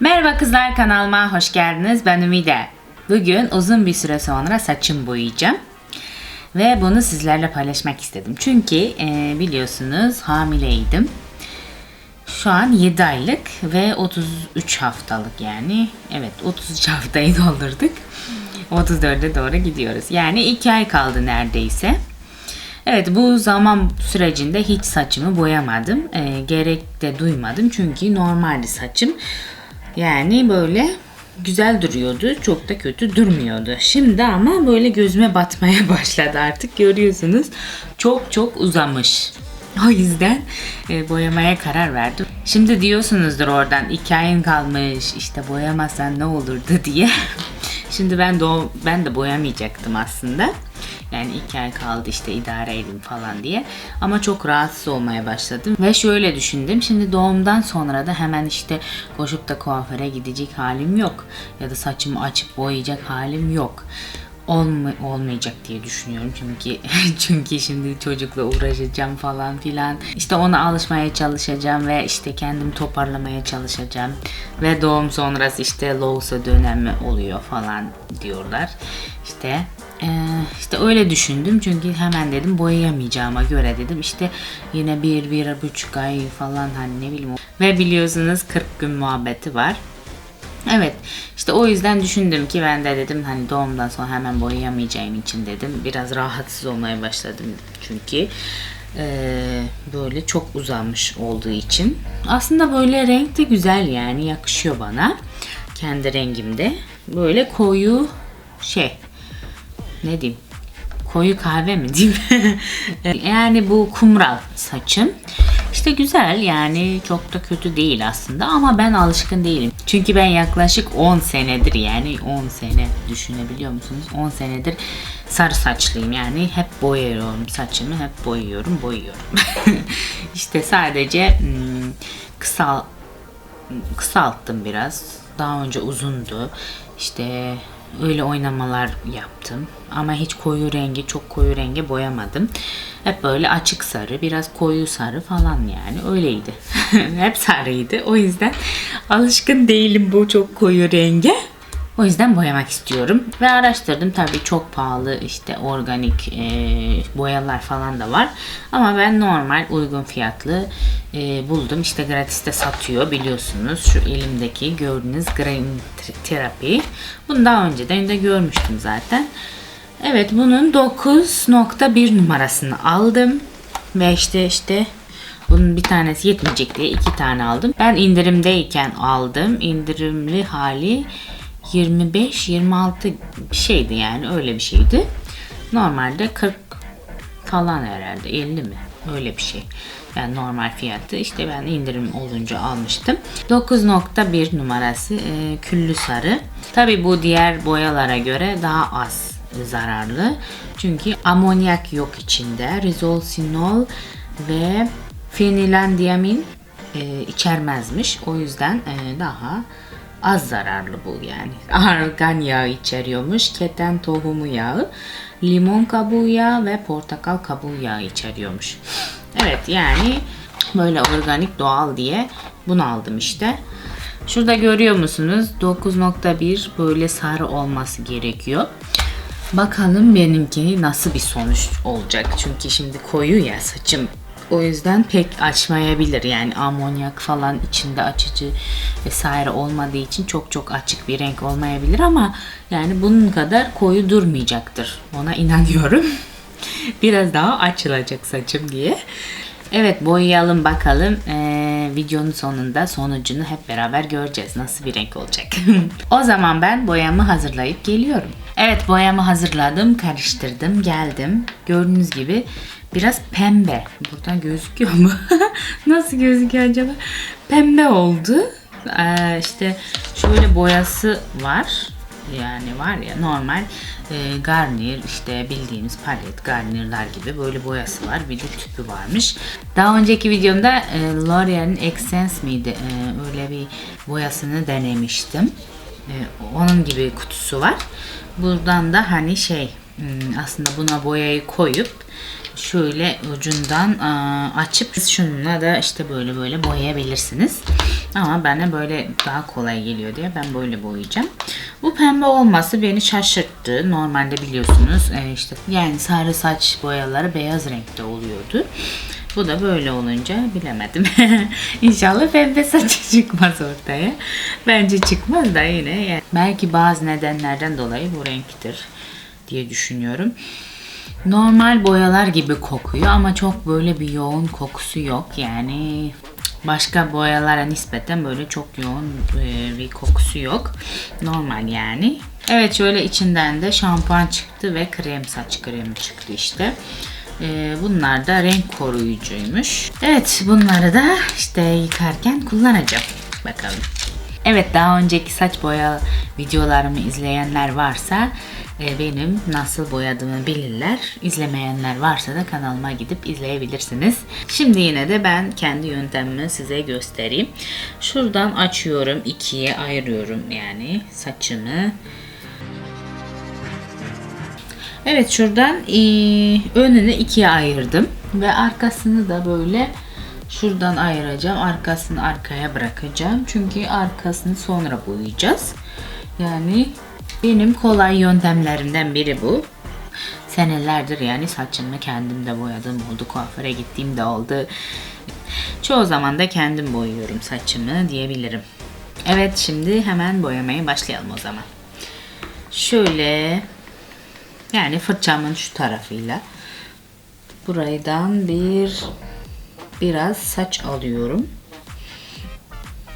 Merhaba kızlar kanalıma hoş geldiniz. Ben Ümide. Bugün uzun bir süre sonra saçım boyayacağım. Ve bunu sizlerle paylaşmak istedim. Çünkü e, biliyorsunuz hamileydim. Şu an 7 aylık ve 33 haftalık yani. Evet 33 haftayı doldurduk. 34'e doğru gidiyoruz. Yani 2 ay kaldı neredeyse. Evet bu zaman sürecinde hiç saçımı boyamadım. E, gerek de duymadım çünkü normaldi saçım. Yani böyle güzel duruyordu. Çok da kötü durmuyordu. Şimdi ama böyle gözüme batmaya başladı artık görüyorsunuz. Çok çok uzamış. O yüzden e, boyamaya karar verdim. Şimdi diyorsunuzdur oradan iki ayın kalmış işte boyamazsan ne olurdu diye. Şimdi ben de ben de boyamayacaktım aslında. Yani iki ay kaldı işte idare edin falan diye. Ama çok rahatsız olmaya başladım. Ve şöyle düşündüm. Şimdi doğumdan sonra da hemen işte koşup da kuaföre gidecek halim yok. Ya da saçımı açıp boyayacak halim yok. Olma, olmayacak diye düşünüyorum çünkü çünkü şimdi çocukla uğraşacağım falan filan işte ona alışmaya çalışacağım ve işte kendimi toparlamaya çalışacağım ve doğum sonrası işte Loğusa dönemi oluyor falan diyorlar işte ee, işte öyle düşündüm. Çünkü hemen dedim boyayamayacağıma göre dedim. İşte yine bir bir buçuk ay falan hani ne bileyim. Ve biliyorsunuz 40 gün muhabbeti var. Evet işte o yüzden düşündüm ki ben de dedim hani doğumdan sonra hemen boyayamayacağım için dedim. Biraz rahatsız olmaya başladım. Çünkü ee, böyle çok uzamış olduğu için. Aslında böyle renk de güzel yani yakışıyor bana. Kendi rengimde. Böyle koyu şey ne diyeyim koyu kahve mi diyeyim yani bu kumral saçım işte güzel yani çok da kötü değil aslında ama ben alışkın değilim. Çünkü ben yaklaşık 10 senedir yani 10 sene düşünebiliyor musunuz? 10 senedir sarı saçlıyım yani hep boyuyorum saçımı hep boyuyorum boyuyorum. işte sadece hmm, kısal kısalttım biraz. Daha önce uzundu. İşte öyle oynamalar yaptım. Ama hiç koyu rengi, çok koyu renge boyamadım. Hep böyle açık sarı, biraz koyu sarı falan yani öyleydi. Hep sarıydı. O yüzden alışkın değilim bu çok koyu renge. O yüzden boyamak istiyorum. Ve araştırdım tabii çok pahalı işte organik e, boyalar falan da var. Ama ben normal uygun fiyatlı e, buldum. İşte gratis'te satıyor biliyorsunuz. Şu elimdeki gördüğünüz Green Therapy. Bunu daha önceden de görmüştüm zaten. Evet bunun 9.1 numarasını aldım. Ve işte işte bunun bir tanesi yetmeyecek diye iki tane aldım. Ben indirimdeyken aldım. İndirimli hali 25-26 bir şeydi yani öyle bir şeydi. Normalde 40 falan herhalde 50 mi? Öyle bir şey. Yani normal fiyatı. İşte ben indirim olunca almıştım. 9.1 numarası e, küllü sarı. Tabi bu diğer boyalara göre daha az zararlı. Çünkü amonyak yok içinde. Rizolsinol ve fenilendiamin e, içermezmiş. O yüzden e, daha az zararlı bu yani. Argan yağı içeriyormuş, keten tohumu yağı, limon kabuğu yağı ve portakal kabuğu yağı içeriyormuş. Evet yani böyle organik doğal diye bunu aldım işte. Şurada görüyor musunuz? 9.1 böyle sarı olması gerekiyor. Bakalım benimki nasıl bir sonuç olacak. Çünkü şimdi koyu ya saçım o yüzden pek açmayabilir. Yani amonyak falan içinde açıcı vesaire olmadığı için çok çok açık bir renk olmayabilir ama yani bunun kadar koyu durmayacaktır. Ona inanıyorum. Biraz daha açılacak saçım diye. Evet boyayalım bakalım. Ee, videonun sonunda sonucunu hep beraber göreceğiz. Nasıl bir renk olacak. o zaman ben boyamı hazırlayıp geliyorum. Evet boyamı hazırladım, karıştırdım, geldim. Gördüğünüz gibi biraz pembe. Buradan gözüküyor mu? Nasıl gözüküyor acaba? Pembe oldu. Ee, işte şöyle boyası var. Yani var ya normal e, garnier işte bildiğimiz palet garnirler gibi böyle boyası var. Bir de tüpü varmış. Daha önceki videomda e, L'Oreal'in Essence miydi? E, öyle bir boyasını denemiştim. E, onun gibi kutusu var. Buradan da hani şey hmm, aslında buna boyayı koyup şöyle ucundan açıp şununla da işte böyle böyle boyayabilirsiniz. Ama bana böyle daha kolay geliyor diye ben böyle boyayacağım. Bu pembe olması beni şaşırttı. Normalde biliyorsunuz e, işte yani sarı saç boyaları beyaz renkte oluyordu. Bu da böyle olunca bilemedim. İnşallah pembe saçı çıkmaz ortaya. Bence çıkmaz da yine. Yani belki bazı nedenlerden dolayı bu renktir diye düşünüyorum. Normal boyalar gibi kokuyor ama çok böyle bir yoğun kokusu yok. Yani başka boyalara nispeten böyle çok yoğun e, bir kokusu yok. Normal yani. Evet şöyle içinden de şampuan çıktı ve krem saç kremi çıktı işte. E, Bunlar da renk koruyucuymuş. Evet bunları da işte yıkarken kullanacağım. Bakalım. Evet daha önceki saç boya videolarımı izleyenler varsa e, benim nasıl boyadığımı bilirler. İzlemeyenler varsa da kanalıma gidip izleyebilirsiniz. Şimdi yine de ben kendi yöntemimi size göstereyim. Şuradan açıyorum, ikiye ayırıyorum yani saçımı. Evet şuradan e, önünü ikiye ayırdım ve arkasını da böyle şuradan ayıracağım. Arkasını arkaya bırakacağım. Çünkü arkasını sonra boyayacağız. Yani benim kolay yöntemlerimden biri bu. Senelerdir yani saçımı kendim de boyadım oldu. Kuaföre gittiğimde oldu. Çoğu zaman da kendim boyuyorum saçımı diyebilirim. Evet şimdi hemen boyamaya başlayalım o zaman. Şöyle yani fırçamın şu tarafıyla buradan bir biraz saç alıyorum.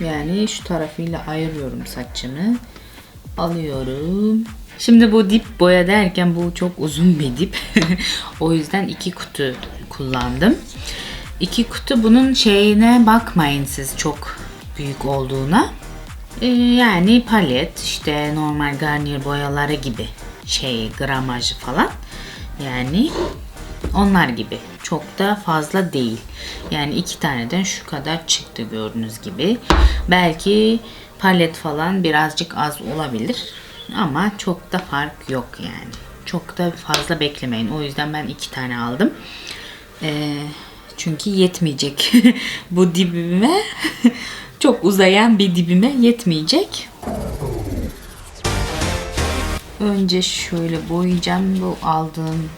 Yani şu tarafıyla ayırıyorum saçımı. Alıyorum. Şimdi bu dip boya derken bu çok uzun bir dip. o yüzden iki kutu kullandım. İki kutu bunun şeyine bakmayın siz çok büyük olduğuna. Ee, yani palet işte normal garnier boyaları gibi şey gramajı falan. Yani onlar gibi. Çok da fazla değil. Yani iki taneden şu kadar çıktı gördüğünüz gibi. Belki palet falan birazcık az olabilir. Ama çok da fark yok yani. Çok da fazla beklemeyin. O yüzden ben iki tane aldım. Ee, çünkü yetmeyecek bu dibime. çok uzayan bir dibime yetmeyecek. Önce şöyle boyayacağım bu aldığım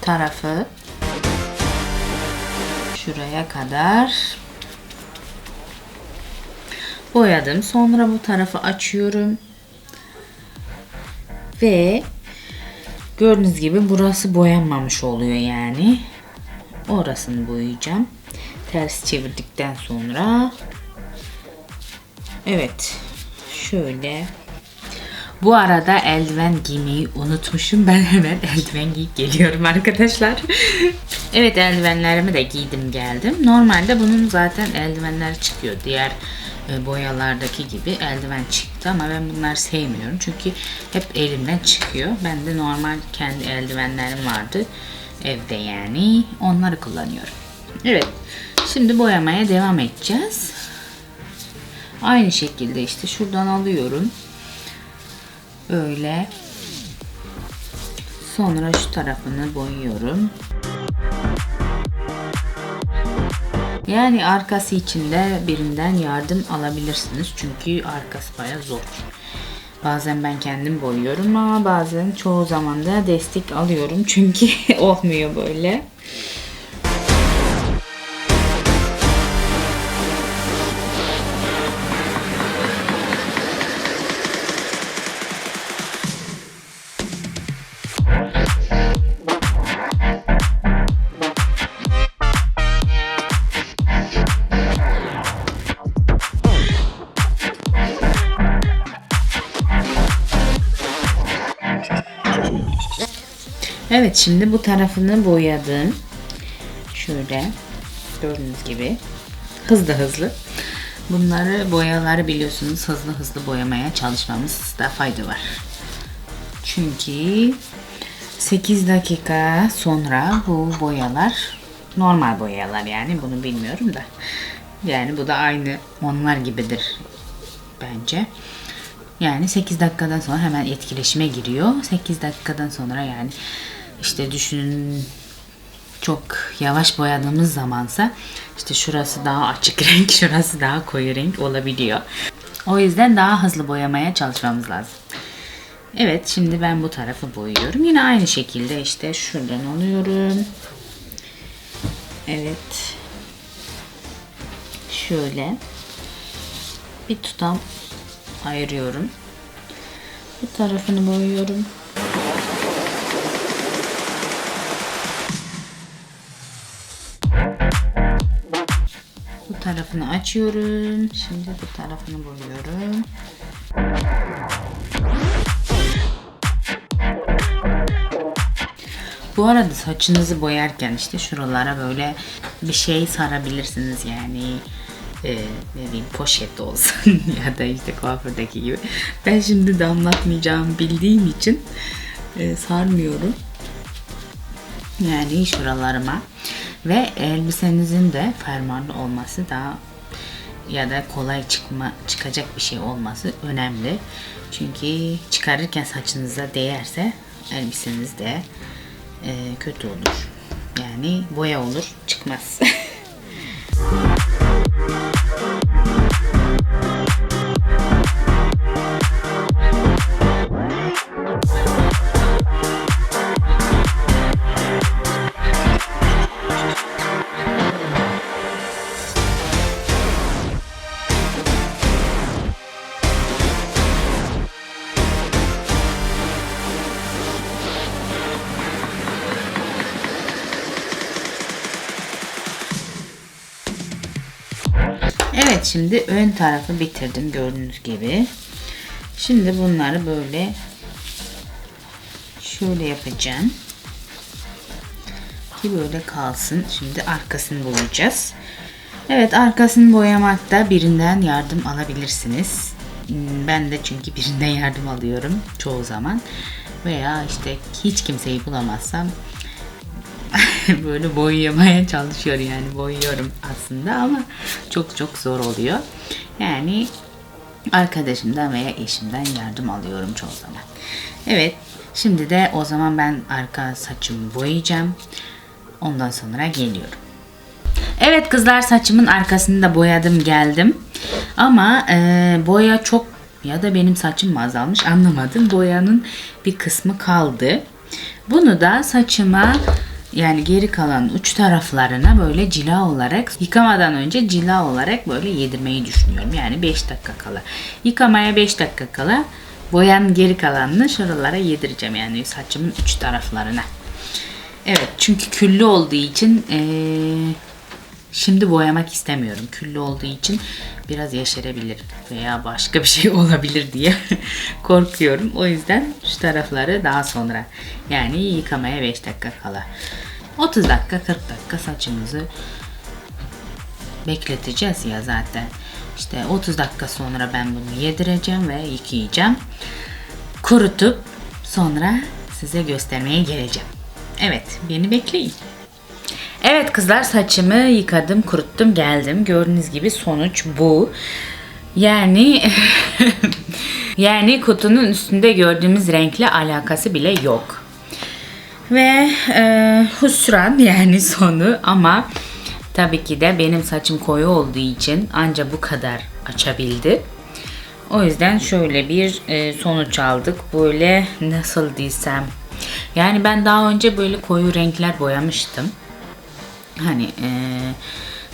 tarafı şuraya kadar boyadım. Sonra bu tarafı açıyorum. Ve gördüğünüz gibi burası boyanmamış oluyor yani. Orasını boyayacağım. Ters çevirdikten sonra Evet. Şöyle bu arada eldiven giymeyi unutmuşum. Ben hemen eldiven giyip geliyorum arkadaşlar. evet eldivenlerimi de giydim geldim. Normalde bunun zaten eldivenler çıkıyor. Diğer e, boyalardaki gibi eldiven çıktı ama ben bunları sevmiyorum. Çünkü hep elimden çıkıyor. Ben de normal kendi eldivenlerim vardı. Evde yani. Onları kullanıyorum. Evet. Şimdi boyamaya devam edeceğiz. Aynı şekilde işte şuradan alıyorum. Böyle. Sonra şu tarafını boyuyorum. Yani arkası için de birinden yardım alabilirsiniz. Çünkü arkası baya zor. Bazen ben kendim boyuyorum ama bazen çoğu zaman da destek alıyorum. Çünkü olmuyor böyle. Evet şimdi bu tarafını boyadım. Şöyle gördüğünüz gibi hızlı hızlı. Bunları boyaları biliyorsunuz hızlı hızlı boyamaya çalışmamızda fayda var. Çünkü 8 dakika sonra bu boyalar normal boyalar yani bunu bilmiyorum da. Yani bu da aynı onlar gibidir bence. Yani 8 dakikadan sonra hemen etkileşime giriyor. 8 dakikadan sonra yani işte düşünün çok yavaş boyadığımız zamansa işte şurası daha açık renk, şurası daha koyu renk olabiliyor. O yüzden daha hızlı boyamaya çalışmamız lazım. Evet şimdi ben bu tarafı boyuyorum. Yine aynı şekilde işte şuradan alıyorum. Evet. Şöyle bir tutam ayırıyorum. Bu tarafını boyuyorum. Tarafını açıyorum. Şimdi bu tarafını boyuyorum. Bu arada saçınızı boyarken işte şuralara böyle bir şey sarabilirsiniz yani e, ne diyeyim poşet olsun ya da işte kuafördeki gibi. Ben şimdi damlatmayacağımı bildiğim için e, sarmıyorum. Yani şuralarıma ve elbisenizin de fermuarlı olması daha ya da kolay çıkma çıkacak bir şey olması önemli. Çünkü çıkarırken saçınıza değerse elbiseniz de e, kötü olur. Yani boya olur, çıkmaz. şimdi ön tarafı bitirdim gördüğünüz gibi. Şimdi bunları böyle şöyle yapacağım. Ki böyle kalsın. Şimdi arkasını boyayacağız. Evet arkasını boyamakta birinden yardım alabilirsiniz. Ben de çünkü birinden yardım alıyorum çoğu zaman. Veya işte hiç kimseyi bulamazsam böyle boyamaya çalışıyor yani boyuyorum aslında ama çok çok zor oluyor. Yani arkadaşımdan veya eşimden yardım alıyorum çoğu zaman. Evet şimdi de o zaman ben arka saçımı boyayacağım. Ondan sonra geliyorum. Evet kızlar saçımın arkasını da boyadım geldim. Ama e, boya çok ya da benim saçım mı azalmış anlamadım. Boyanın bir kısmı kaldı. Bunu da saçıma yani geri kalan uç taraflarına böyle cila olarak yıkamadan önce cila olarak böyle yedirmeyi düşünüyorum. Yani 5 dakika kala. Yıkamaya 5 dakika kala boyanın geri kalanını şuralara yedireceğim yani saçımın uç taraflarına. Evet çünkü küllü olduğu için eee, şimdi boyamak istemiyorum. Küllü olduğu için biraz yeşerebilir veya başka bir şey olabilir diye korkuyorum. O yüzden şu tarafları daha sonra yani yıkamaya 5 dakika kala. 30 dakika 40 dakika saçımızı bekleteceğiz ya zaten. İşte 30 dakika sonra ben bunu yedireceğim ve yıkayacağım. Kurutup sonra size göstermeye geleceğim. Evet, beni bekleyin. Evet kızlar saçımı yıkadım, kuruttum, geldim. Gördüğünüz gibi sonuç bu. Yani yani kutunun üstünde gördüğümüz renkle alakası bile yok. Ve e, husran yani sonu ama tabii ki de benim saçım koyu olduğu için anca bu kadar açabildi. O yüzden şöyle bir e, sonuç aldık. Böyle nasıl desem. Yani ben daha önce böyle koyu renkler boyamıştım. Hani e,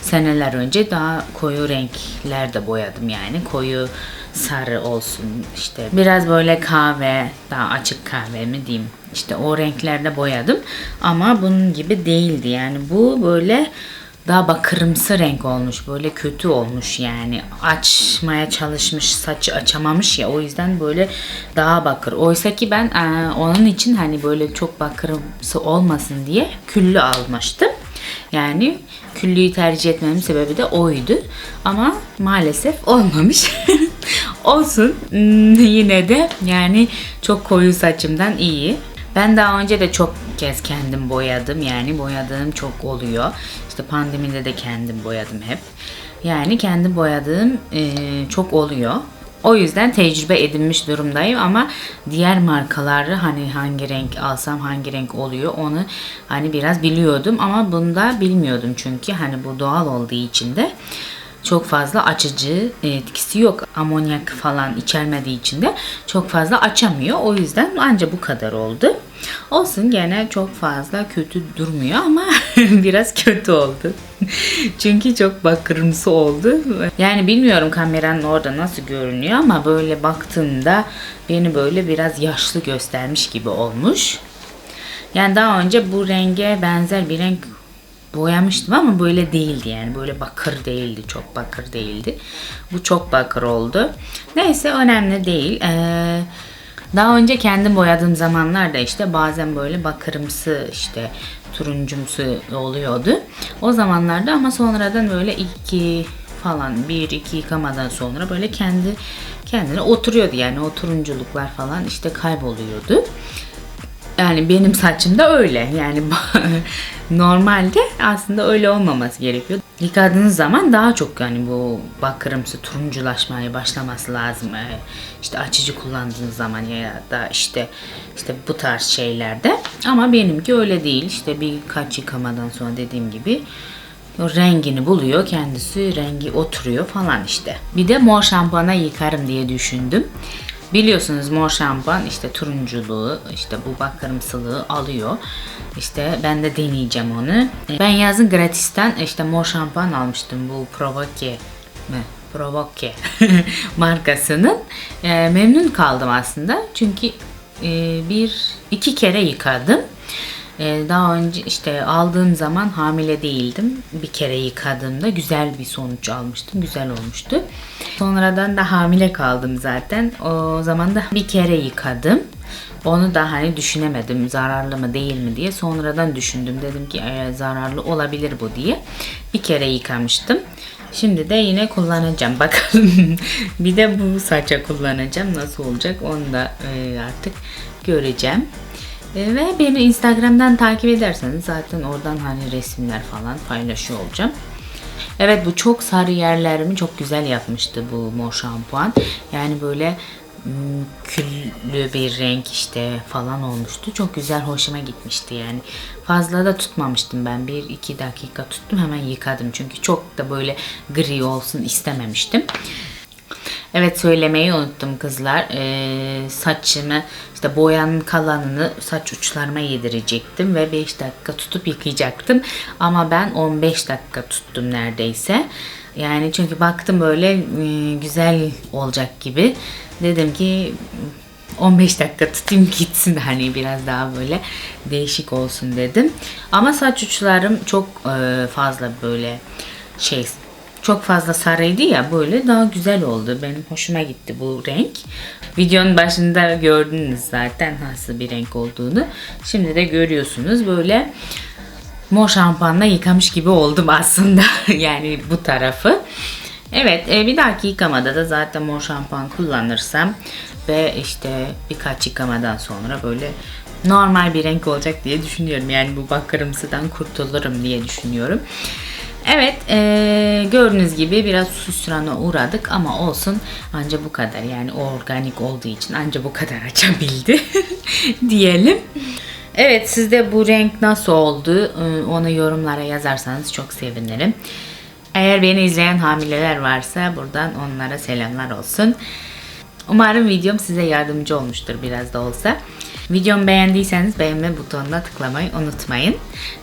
seneler önce daha koyu renkler de boyadım yani. Koyu sarı olsun işte biraz böyle kahve daha açık kahve mi diyeyim? İşte o renklerde boyadım. Ama bunun gibi değildi. Yani bu böyle daha bakırımsı renk olmuş böyle kötü olmuş yani. Açmaya çalışmış saçı açamamış ya o yüzden böyle daha bakır. Oysa ki ben e, onun için hani böyle çok bakırımsı olmasın diye küllü almıştım yani küllüyü tercih etmemin sebebi de oydu. Ama maalesef olmamış. Olsun. Hmm, Yine de yani çok koyu saçımdan iyi. Ben daha önce de çok kez kendim boyadım. Yani boyadığım çok oluyor. İşte pandemide de kendim boyadım hep. Yani kendim boyadığım e, çok oluyor. O yüzden tecrübe edinmiş durumdayım ama diğer markaları hani hangi renk alsam hangi renk oluyor onu hani biraz biliyordum ama bunda bilmiyordum çünkü hani bu doğal olduğu için de çok fazla açıcı etkisi yok. Amonyak falan içermediği için de çok fazla açamıyor. O yüzden ancak bu kadar oldu. Olsun gene çok fazla kötü durmuyor ama biraz kötü oldu. Çünkü çok bakırımsı oldu. Yani bilmiyorum kameranın orada nasıl görünüyor ama böyle baktığımda beni böyle biraz yaşlı göstermiş gibi olmuş. Yani daha önce bu renge benzer bir renk boyamıştım ama böyle değildi yani. Böyle bakır değildi çok bakır değildi. Bu çok bakır oldu. Neyse önemli değil. Ee, daha önce kendim boyadığım zamanlarda işte bazen böyle bakırımsı işte turuncumsu oluyordu. O zamanlarda ama sonradan böyle iki falan bir iki yıkamadan sonra böyle kendi kendine oturuyordu yani. O turunculuklar falan işte kayboluyordu. Yani benim saçımda öyle. Yani normalde aslında öyle olmaması gerekiyor. Yıkadığınız zaman daha çok yani bu bakırımsı turunculaşmaya başlaması lazım. Ee, İşte açıcı kullandığınız zaman ya da işte işte bu tarz şeylerde. Ama benimki öyle değil. İşte birkaç yıkamadan sonra dediğim gibi rengini buluyor kendisi rengi oturuyor falan işte. Bir de mor şampuana yıkarım diye düşündüm. Biliyorsunuz mor şampuan işte turunculuğu işte bu bakırımsılığı alıyor. İşte ben de deneyeceğim onu. Ben yazın gratisten işte mor şampuan almıştım bu Provoke mi? Provoke markasının. E, memnun kaldım aslında. Çünkü e, bir iki kere yıkadım. Ee, daha önce işte aldığım zaman hamile değildim. Bir kere yıkadığımda güzel bir sonuç almıştım. Güzel olmuştu. Sonradan da hamile kaldım zaten. O zaman da bir kere yıkadım. Onu da hani düşünemedim zararlı mı değil mi diye. Sonradan düşündüm. Dedim ki "E, zararlı olabilir bu diye. Bir kere yıkamıştım. Şimdi de yine kullanacağım. Bakalım. bir de bu saça kullanacağım. Nasıl olacak onu da e, artık göreceğim. Ve beni Instagram'dan takip ederseniz zaten oradan hani resimler falan paylaşıyor olacağım. Evet bu çok sarı yerlerimi çok güzel yapmıştı bu mor şampuan. Yani böyle küllü bir renk işte falan olmuştu. Çok güzel hoşuma gitmişti yani. Fazla da tutmamıştım ben. Bir iki dakika tuttum hemen yıkadım. Çünkü çok da böyle gri olsun istememiştim. Evet söylemeyi unuttum kızlar. Ee, saçımı işte boyanın kalanını saç uçlarıma yedirecektim ve 5 dakika tutup yıkayacaktım. Ama ben 15 dakika tuttum neredeyse. Yani çünkü baktım böyle e, güzel olacak gibi. Dedim ki 15 dakika tutayım gitsin hani biraz daha böyle değişik olsun dedim. Ama saç uçlarım çok e, fazla böyle şey çok fazla sarıydı ya böyle daha güzel oldu. Benim hoşuma gitti bu renk. Videonun başında gördünüz zaten nasıl bir renk olduğunu. Şimdi de görüyorsunuz böyle mor şampuanla yıkamış gibi oldum aslında. yani bu tarafı. Evet e, bir dahaki yıkamada da zaten mor şampuan kullanırsam ve işte birkaç yıkamadan sonra böyle normal bir renk olacak diye düşünüyorum. Yani bu bakırımsıdan kurtulurum diye düşünüyorum. Evet e, gördüğünüz gibi biraz hüsrana uğradık ama olsun anca bu kadar yani organik olduğu için anca bu kadar açabildi diyelim. Evet sizde bu renk nasıl oldu e, onu yorumlara yazarsanız çok sevinirim. Eğer beni izleyen hamileler varsa buradan onlara selamlar olsun. Umarım videom size yardımcı olmuştur biraz da olsa. Videomu beğendiyseniz beğenme butonuna tıklamayı unutmayın.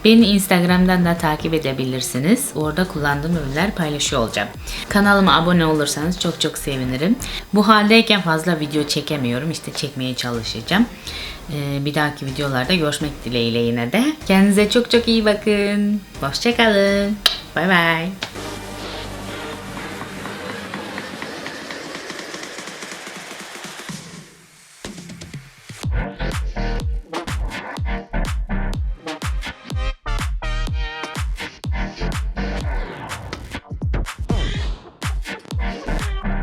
Beni Instagram'dan da takip edebilirsiniz. Orada kullandığım ürünler paylaşıyor olacağım. Kanalıma abone olursanız çok çok sevinirim. Bu haldeyken fazla video çekemiyorum. İşte çekmeye çalışacağım. Ee, bir dahaki videolarda görüşmek dileğiyle yine de. Kendinize çok çok iyi bakın. Hoşçakalın. Bay bay.